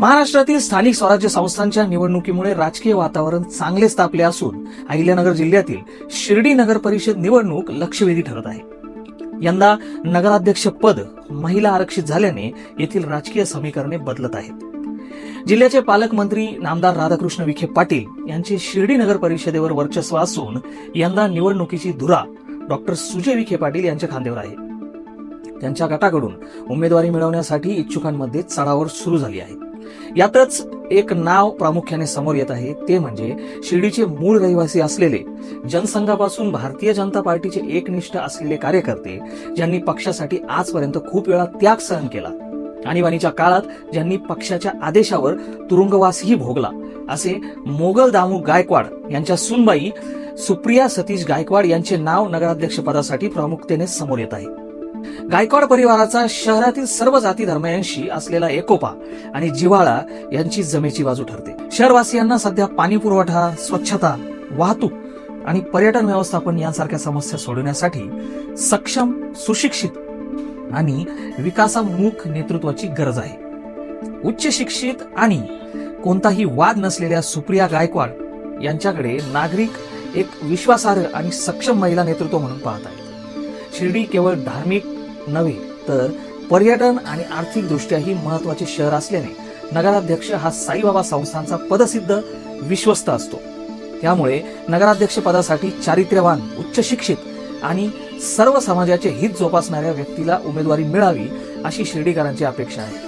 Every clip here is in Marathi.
महाराष्ट्रातील स्थानिक स्वराज्य संस्थांच्या निवडणुकीमुळे राजकीय वातावरण चांगलेच तापले असून अहिल्यानगर जिल्ह्यातील शिर्डी नगर परिषद निवडणूक लक्षवेधी ठरत आहे. यंदा नगराध्यक्ष पद महिला आरक्षित झाल्याने येथील राजकीय समीकरणे बदलत आहेत. जिल्ह्याचे पालकमंत्री नामदार राधाकृष्ण विखे पाटील यांचे शिर्डी नगर परिषदेवर वर्चस्व असून यंदा निवडणुकीची धुरा डॉक्टर सुजय विखे पाटील यांच्या खांद्यावर आहे. त्यांच्या गटाकडून उमेदवारी मिळवण्यासाठी इच्छुकांमध्ये चढावर सुरू झाली आहे. यातच एक नाव प्रामुख्याने समोर येत आहे. ते म्हणजे शिर्डीचे मूळ रहिवासी असलेले जनसंघापासून भारतीय जनता पार्टीचे एकनिष्ठ असलेले कार्यकर्ते ज्यांनी पक्षासाठी आजपर्यंत खूप वेळा त्याग सहन केला. आणीबाणीच्या काळात ज्यांनी पक्षाच्या आदेशावर तुरुंगवासही भोगला. असे मोगल दामू गायकवाड यांच्या सुनबाई सुप्रिया सतीश गायकवाड यांचे नाव नगराध्यक्षपदासाठी प्रामुख्याने समोर येत आहे. गायकवाड परिवाराचा शहरातील सर्व जाती धर्मियांशी असलेला एकोपा आणि जिव्हाळा यांची जमेची बाजू ठरते. शहरवासियांना सध्या पाणी पुरवठा स्वच्छता वाहतूक आणि पर्यटन व्यवस्थापन यांसारख्या समस्या सोडवण्यासाठी सक्षम सुशिक्षित आणि विकासामुख नेतृत्वाची गरज आहे. उच्च शिक्षित आणि कोणताही वाद नसलेल्या सुप्रिया गायकवाड यांच्याकडे नागरिक एक विश्वासार्ह आणि सक्षम महिला नेतृत्व म्हणून पाहत आहेत. शिर्डी केवळ धार्मिक नव्हे तर पर्यटन आणि आर्थिक दृष्ट्याही महत्त्वाचे शहर असल्याने नगराध्यक्ष हा साईबाबा संस्थांचा पदसिद्ध विश्वस्त असतो. त्यामुळे नगराध्यक्ष पदासाठी चारित्र्यवान उच्च शिक्षित आणि सर्व समाजाचे हित जोपासणाऱ्या व्यक्तीला उमेदवारी मिळावी अशी शिर्डीकरांची अपेक्षा आहे.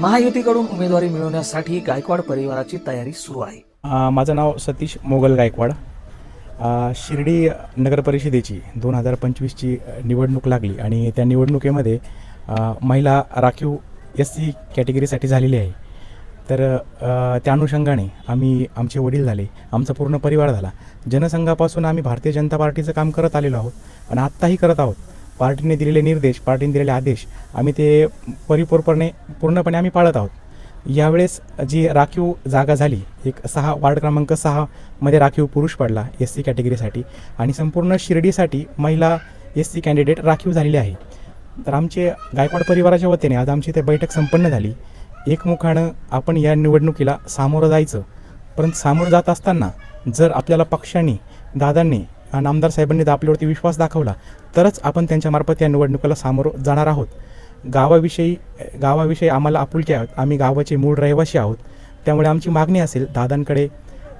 महायुतीकडून उमेदवारी मिळवण्यासाठी गायकवाड परिवाराची तयारी सुरू आहे. माझं नाव सतीश मोगल गायकवाड. शिर्डी नगरपरिषदेची दोन हजार पंचवीसची निवडणूक लागली आणि त्या निवडणुकीमध्ये महिला राखीव एस सी कॅटेगरीसाठी झालेली आहे. तर त्या अनुषंगाने आम्ही आमचे वडील झाले आमचा पूर्ण परिवार झाला. जनसंघापासून आम्ही भारतीय जनता पार्टीचं काम करत आलेलो आहोत आणि आत्ताही करत आहोत. पार्टीने दिलेले निर्देश पार्टीने दिलेले आदेश आम्ही ते परिपूर्णपणे पूर्णपणे आम्ही पाळत आहोत. यावेळेस जी राखीव जागा झाली एक सहा वार्ड क्रमांक सहामध्ये राखीव पुरुष पडला एस सी कॅटेगरीसाठी आणि संपूर्ण शिर्डीसाठी महिला एस सी कॅन्डिडेट राखीव झालेली आहे. तर आमचे गायकवाड परिवाराच्या वतीने आज आमची ते बैठक संपन्न झाली. एकमुखानं आपण या निवडणुकीला सामोरं जायचं. परंतु सामोरं जात असताना जर आपल्याला पक्षांनी दादांनी आणि आमदार साहेबांनी जर आपल्यावरती विश्वास दाखवला तरच आपण त्यांच्यामार्फत या निवडणुकीला सामोरं जाणार आहोत. गावाविषयी गावाविषयी आम्हाला आपुलकी आहोत आम्ही गावाचे मूळ रहिवासी आहोत. त्यामुळे आमची मागणी असेल दादांकडे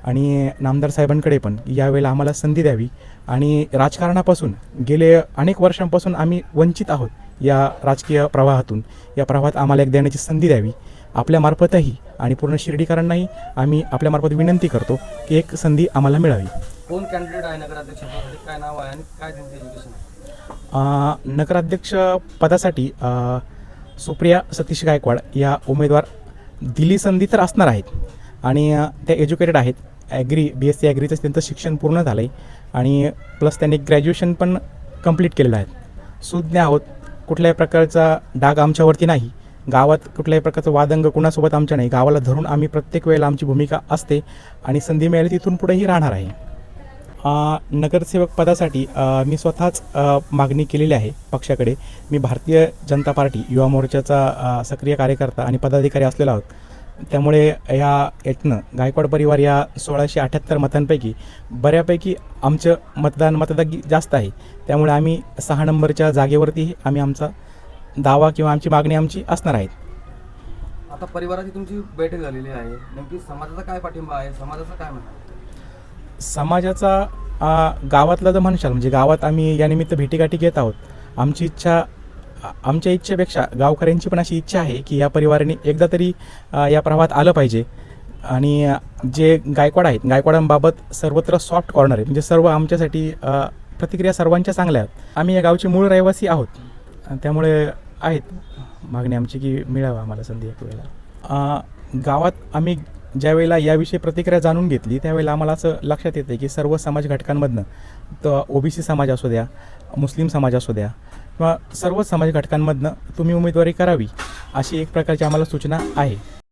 आणि नामदार साहेबांकडे पण. यावेळेला आम्हाला संधी द्यावी. आणि राजकारणापासून गेले अनेक वर्षांपासून आम्ही वंचित आहोत या राजकीय प्रवाहातून. या प्रवाहात आम्हाला एक देण्याची संधी द्यावी. आपल्यामार्फतही आणि पूर्ण शिर्डीकरांनाही आम्ही आपल्यामार्फत विनंती करतो की एक संधी आम्हाला मिळावी. कोण कॅन्डिडेट आहे नगराध्यक्ष काय नाव आहे आणि काय त्यांची एज्युकेशन आहे? नगराध्यक्ष पदासाठी सुप्रिया सतीश गायकवाड या उमेदवार दिली संधी तर असणार आहेत. आणि त्या एज्युकेटेड आहेत. ॲग्री बी एस सी ॲग्रीचं त्यांचं शिक्षण पूर्ण झालं आहे आणि प्लस त्यांनी ग्रॅज्युएशन पण कंप्लीट केलेलं आहे. सुज्ञ आहोत. कुठल्याही प्रकारचा डाग आमच्यावरती नाही. गावात कुठल्याही प्रकारचं वादंग कुणासोबत आमच्या नाही. गावाला धरून आम्ही प्रत्येक वेळेला आमची भूमिका असते आणि संधी मिळाली तिथून पुढेही राहणार आहे. नगरसेवक पदासाठी मी स्वतःच मागणी केलेली आहे पक्षाकडे. मी भारतीय जनता पार्टी युवा मोर्चाचा सक्रिय कार्यकर्ता आणि पदाधिकारी असलेलो आहोत. त्यामुळे या यातनं गायकवाड परिवार या सोळाशे अठ्ठ्याहत्तर मतांपैकी बऱ्यापैकी आमचं मतदान मतदागी जास्त आहे. त्यामुळे आम्ही सहा नंबरच्या जागेवरती आम्ही आमचा दावा किंवा आमची मागणी आमची असणार आहेत आता परिवाराची तुमची बैठक झालेली आहे. नेमकी समाजाचा काय पाठिंबा आहे? समाजाचा काय म्हणणं समाजाचा गावातला जर म्हणशाल म्हणजे गावात आम्ही यानिमित्त भेटीगाठी घेत आहोत आमची इच्छा आमच्या इच्छेपेक्षा गावकऱ्यांची पण अशी इच्छा आहे की या परिवाराने एकदा तरी या प्रवाहात आलं पाहिजे. आणि जे गायकवाड आहेत गायकवाडांबाबत सर्वत्र सॉफ्ट कॉर्नर आहे म्हणजे सर्व आमच्यासाठी प्रतिक्रिया सर्वांच्या चांगल्या आहेत. आम्ही या गावचे मूळ रहिवासी आहोत. त्यामुळे आहेत मागणी आमची की मिळावं आम्हाला संधी एक वेळेला. गावात आम्ही ज्यावेळेला याविषयी प्रतिक्रिया जाणून घेतली त्यावेळेला आम्हाला असं लक्षात येतं की सर्व समाज घटकांमधनं तर ओबीसी समाज असू द्या मुस्लिम समाज असू द्या किंवा सर्व समाज घटकांमधनं तुम्ही उमेदवारी करावी अशी एक प्रकारची आम्हाला सूचना आहे.